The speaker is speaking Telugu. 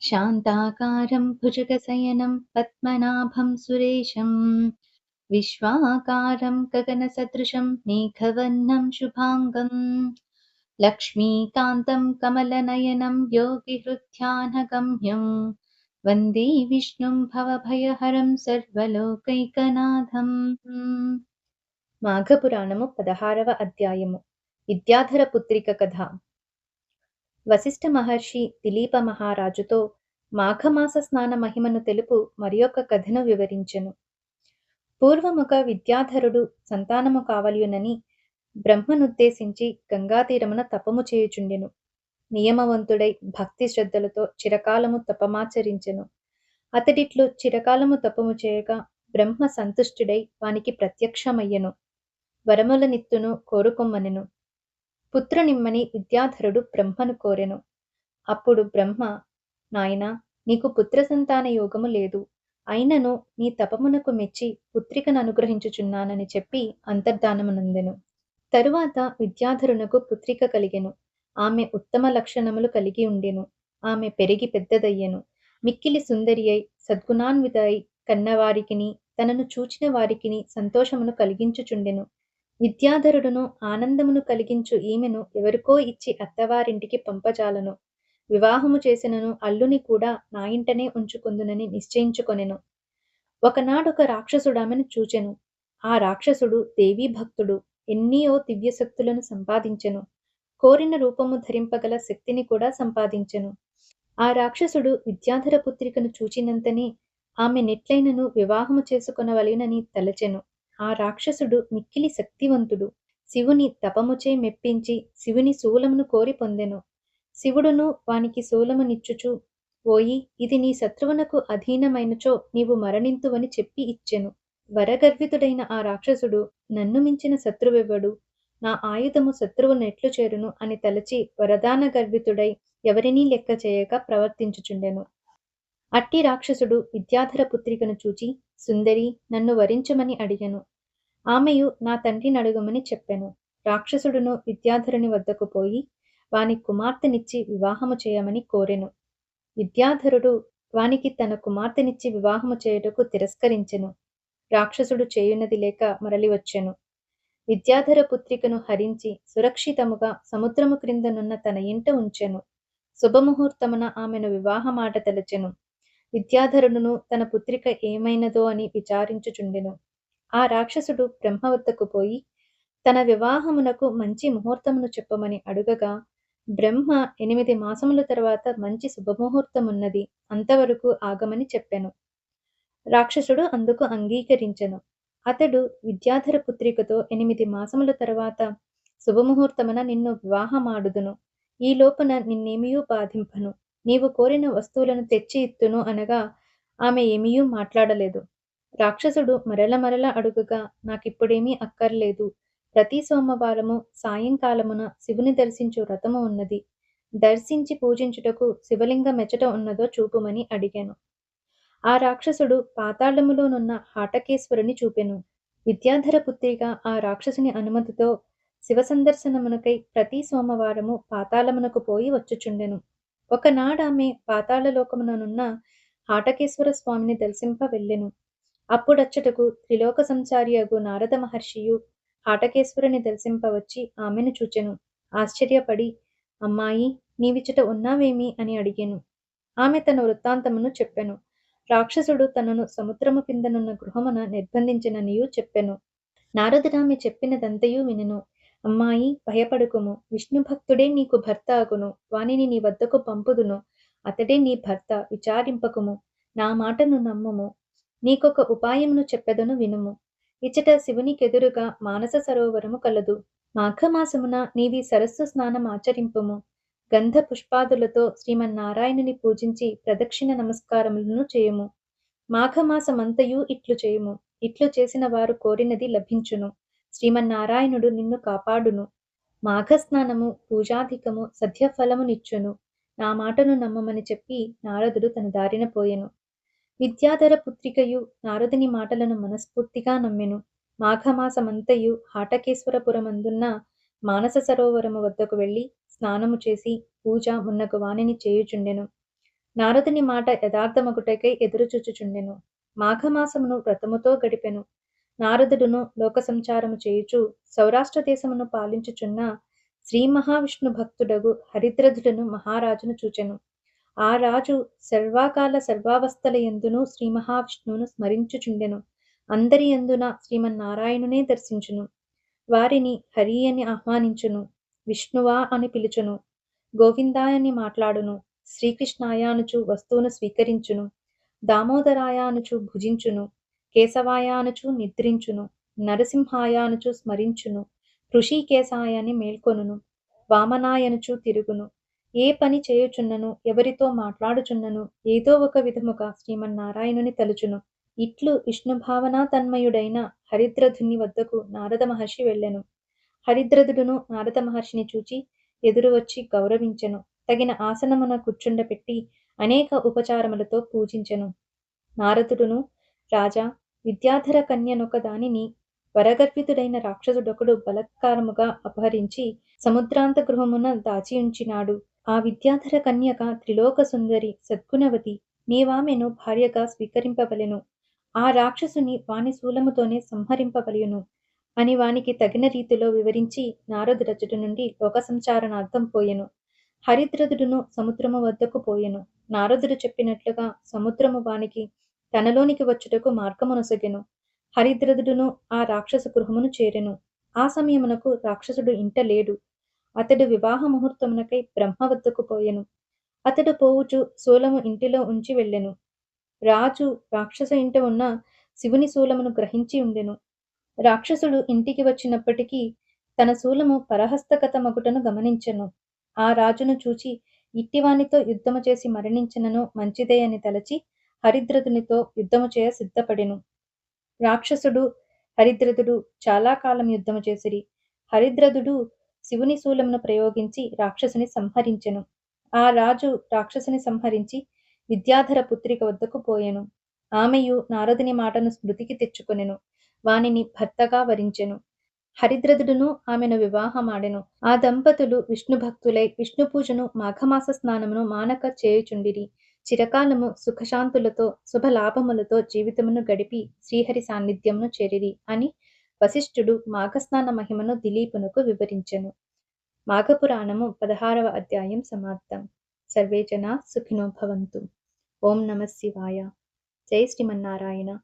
शान्ताकारं भुजगशयनं पद्मनाभं सुरेशं विश्वाकारं गगनसदृशं मेघवर्णं शुभाङ्गं लक्ष्मीकान्तं कमलनयनं योगिहृध्यानगम्यं वन्दे विष्णुं भवभयहरं సర్వలోకైకనాథం మాఘపురాణము పదహారవ అధ్యాయము విద్యాధర పుత్రిక కథ వశిష్ఠ మహర్షి దిలీప మహారాజుతో మాఘమాస స్నాన మహిమను తెలుపు మరి కథను వివరించెను. పూర్వముక విద్యాధరుడు సంతానము కావలియునని బ్రహ్మనుద్దేశించి గంగాతీరమున తపము చేయుచుండెను. నియమవంతుడై భక్తి శ్రద్ధలతో చిరకాలము తపమాచరించెను. అతడిట్లు చిరకాలము తపము చేయగా బ్రహ్మ సంతుష్టుడై వానికి ప్రత్యక్షమయ్యెను. వరములనిత్తును కోరుకొమ్మనెను. పుత్రునిమ్మని విద్యాధరుడు బ్రహ్మను కోరెను. అప్పుడు బ్రహ్మ నాయన నీకు పుత్ర సంతాన యోగము లేదు. అయినను నీ తపమునకు మెచ్చి పుత్రికను అనుగ్రహించుచున్నానని చెప్పి అంతర్ధానమునందెను. తరువాత విద్యాధరునకు పుత్రిక కలిగెను. ఆమె ఉత్తమ లక్షణములు కలిగి ఉండెను. ఆమె పెరిగి పెద్దదయ్యెను. మిక్కిలి సుందరి అయి సద్గుణాన్విత అయి కన్నవారికిని తనను చూచిన వారికిని సంతోషమును కలిగించుచుండెను. విద్యాధరుడును ఆనందమును కలిగించు ఈమెను ఎవరికో ఇచ్చి అత్తవారింటికి పంపజాలను. వివాహము చేసినను అల్లుని కూడా నా ఇంటనే ఉంచుకుందునని నిశ్చయించుకొనెను. ఒకనాడొక రాక్షసుడామెను చూచెను. ఆ రాక్షసుడు దేవీ భక్తుడు. ఎన్నియో దివ్యశక్తులను సంపాదించెను. కోరిన రూపము ధరింపగల శక్తిని కూడా సంపాదించెను. ఆ రాక్షసుడు విద్యాధర పుత్రికను చూచినంతనే ఆమె నెట్లైనను వివాహము చేసుకొనవలెనని తలచెను. ఆ రాక్షసుడు మిక్కిలి శక్తివంతుడు. శివుని తపముచే మెప్పించి శివుని శూలమును కోరి పొందెను. శివుడును వానికి శూలమునిచ్చుచు ఓయి ఇది నీ శత్రువునకు అధీనమైనచో నీవు మరణింతువని చెప్పి ఇచ్చెను. వరగర్వితుడైన ఆ రాక్షసుడు నన్ను మించిన శత్రువెవ్వడు? నా ఆయుధము శత్రువు నెట్లు చేరును అని తలచి వరదాన గర్వితుడై ఎవరినీ లెక్క చేయక ప్రవర్తించుచుండెను. అట్టి రాక్షసుడు విద్యాధర పుత్రికను చూచి సుందరి నన్ను వరించమని అడిగను. ఆమెయు నా తండ్రిని అడుగమని చెప్పెను. రాక్షసుడును విద్యాధరుని వద్దకు పోయి వాని కుమార్తెనిచ్చి వివాహము చేయమని కోరెను. విద్యాధరుడు వానికి తన కుమార్తెనిచ్చి వివాహము చేయుటకు తిరస్కరించెను. రాక్షసుడు చేయున్నది లేక మరలి వచ్చెను. విద్యాధర పుత్రికను హరించి సురక్షితముగా సముద్రము క్రిందనున్న తన ఇంట ఉంచెను. శుభముహూర్తమున ఆమెను వివాహమాట తలచెను. విద్యాధరుడును తన పుత్రిక ఏమైనదో అని విచారించుచుండెను. ఆ రాక్షసుడు బ్రహ్మ వద్దకు పోయి తన వివాహమునకు మంచి ముహూర్తమును చెప్పమని అడుగగా బ్రహ్మ ఎనిమిది మాసముల తర్వాత మంచి శుభముహూర్తమున్నది అంతవరకు ఆగమని చెప్పెను. రాక్షసుడు అందుకు అంగీకరించెను. అతడు విద్యాధర పుత్రికతో ఎనిమిది మాసముల తర్వాత శుభముహూర్తమున నిన్ను వివాహమాడుదును. ఈ లోపున నిన్నేమియూ బాధింపను. నీవు కోరిన వస్తువులను తెచ్చి ఇత్తును అనగా ఆమె ఏమీయూ మాట్లాడలేదు. రాక్షసుడు మరల మరల అడుగుగా నాకిప్పుడేమీ అక్కర్లేదు. ప్రతి సోమవారము సాయంకాలమున శివుని దర్శించు వ్రతము ఉన్నది. దర్శించి పూజించుటకు శివలింగ మెచ్చట ఉన్నదో చూపుమని అడిగాను. ఆ రాక్షసుడు పాతాళములోనున్న హాటకేశ్వరుని చూపెను. విద్యాధర పుత్రిగా ఆ రాక్షసుని అనుమతితో శివ సందర్శనమునకై ప్రతి సోమవారము పాతాళమునకు పోయి వచ్చుచుండెను. ఒకనాడామె పాతాళలోకముననున్న హాటకేశ్వర స్వామిని దర్శింప వెళ్ళెను. అప్పుడచ్చటకు త్రిలోక సంచారి అగు నారద మహర్షియు హాటకేశ్వరుని దర్శింపవచ్చి ఆమెను చూచెను. ఆశ్చర్యపడి అమ్మాయి నీవిచట ఉన్నావేమి? అని అడిగాను. ఆమె తన వృత్తాంతమును చెప్పెను. రాక్షసుడు తనను సముద్రము కిందనున్న గృహమున నిర్బంధించిననియు చెప్పెను. నారదుడామె చెప్పినదంతయు వినెను. అమ్మాయి భయపడుకుము. విష్ణు భక్తుడే నీకు భర్త అగును వానిని నీ వద్దకు పంపుదును. అతడే నీ భర్త. విచారింపకుము. నా మాటను నమ్ముము. నీకొక ఉపాయమును చెప్పెదను వినుము. ఇచట శివునికెదురుగా మానస సరోవరము కలదు. మాఘమాసమున నీవి సరస్సు స్నానం ఆచరింపుము. గంధ పుష్పాదులతో శ్రీమన్నారాయణుని పూజించి ప్రదక్షిణ నమస్కారములను చేయము. మాఘమాసమంతయు ఇట్లు చేయుము. ఇట్లు చేసిన వారు కోరినది లభించును. శ్రీమన్నారాయణుడు నిన్ను కాపాడును. మాఘస్నానము పూజాధికము సద్యఫలమునిచ్చును నా మాటను నమ్మమని చెప్పి నారదుడు తన దారిన పోయెను. విద్యాధర పుత్రికయు నారదుని మాటలను మనస్ఫూర్తిగా నమ్మెను. మాఘమాసమంతయు హాటకేశ్వరపురమందున్న మానస సరోవరము వద్దకు వెళ్ళి స్నానము చేసి పూజ మున్నకు వాణిని చేయుచుండెను. నారదుని మాట యథార్థమగుటకై ఎదురుచూచుచుండెను. మాఘమాసమును వ్రతముతో గడిపెను. నారదుడును లోక సంచారము చేయుచు సౌరాష్ట్ర దేశమును పాలించుచున్న శ్రీ మహావిష్ణు భక్తుడగు హరిద్రథుడను మహారాజును చూచెను. ఆ రాజు సర్వాకాల సర్వావస్థల ఎందును శ్రీ మహావిష్ణువును స్మరించుచుండెను. అందరి ఎందున శ్రీమన్నారాయణునే దర్శించును. వారిని హరి అని ఆహ్వానించును. విష్ణువా అని పిలుచును. గోవిందాయని మాట్లాడును. శ్రీకృష్ణాయానుచు వస్తువును స్వీకరించును. దామోదరాయానుచు భుజించును. కేశవాయానుచు నిద్రించును నరసింహాయానుచు స్మరించును ఋషికేశాయని మేల్కొనును వామనాయనుచు తిరుగును. ఏ పని చేయుచున్నను ఎవరితో మాట్లాడుచున్నను ఏదో ఒక విధముగా శ్రీమన్నారాయణుని తలుచును. ఇట్లు విష్ణు భావనా తన్మయుడైన హరిద్రధుని వద్దకు నారద మహర్షి వెళ్ళెను. హరిద్రదుడును నారద మహర్షిని చూచి ఎదురు వచ్చి గౌరవించెను. తగిన ఆసనమున కూర్చుండపెట్టి అనేక ఉపచారములతో పూజించెను. నారదుడును రాజా విద్యాధర కన్యనొక దానిని వరగర్భితుడైన రాక్షసుడొకడు బలత్కారముగా అపహరించి సముద్రాంత గృహమున దాచియుంచినాడు. ఆ విద్యాధర కన్యక త్రిలోక సుందరి సద్గుణవతి నీవామెను భార్యగా స్వీకరింపవలెను. ఆ రాక్షసుని వాని శూలముతోనే సంహరింపవలయును అని వానికి తగిన రీతిలో వివరించి నారదురజుడు నుండి లోక సంచారణార్థం పోయెను. హరిద్రదుడును సముద్రము వద్దకు పోయెను. నారదుడు చెప్పినట్లుగా సముద్రము వానికి తనలోనికి వచ్చుటకు మార్గమునొసగెను. హరిద్రదుడును ఆ రాక్షస గృహమును చేరెను. ఆ సమయమునకు రాక్షసుడు ఇంట లేడు. అతడు వివాహ ముహూర్తమునకై బ్రహ్మ వద్దకు పోయెను. అతడు పోవుచు శూలము ఇంటిలో ఉంచి వెళ్ళెను. రాజు రాక్షస ఇంట ఉన్న శివుని శూలమును గ్రహించి ఉండెను. రాక్షసుడు ఇంటికి వచ్చినప్పటికీ తన శూలము పరహస్తగత మగుటను గమనించెను. ఆ రాజును చూచి ఇట్టివానితో యుద్ధము చేసి మరణించినను మంచిదే అని తలచి హరిద్రదునితో యుద్ధము చేయ సిద్ధపడెను. రాక్షసుడు హరిద్రదుడు చాలా కాలం యుద్ధము చేసిరి. హరిద్రదుడు శివుని శూలమును ప్రయోగించి రాక్షసుని సంహరించెను. ఆ రాజు రాక్షసుని సంహరించి విద్యాధర పుత్రిక వద్దకు పోయెను. ఆమెయు నారదుని మాటను స్మృతికి తెచ్చుకొనెను. వానిని భర్తగా వరించెను. హరిద్రదుడును ఆమెను వివాహమాడెను. ఆ దంపతులు విష్ణు భక్తులై విష్ణు పూజను మాఘమాస స్నానమును మానక చేయుచుండిరి. చిరకాలము సుఖశాంతులతో శుభలాభములతో జీవితమును గడిపి శ్రీహరి సాన్నిధ్యమును చేరిరి అని వశిష్ఠుడు మాఘస్నాన మహిమను దిలీపునకు వివరించెను. మాఘపురాణము పదహారవ అధ్యాయం సమాప్తం. సర్వే జనా సుఖినో భవంతు. ఓం నమ శివాయ. జై శ్రీమన్నారాయణ.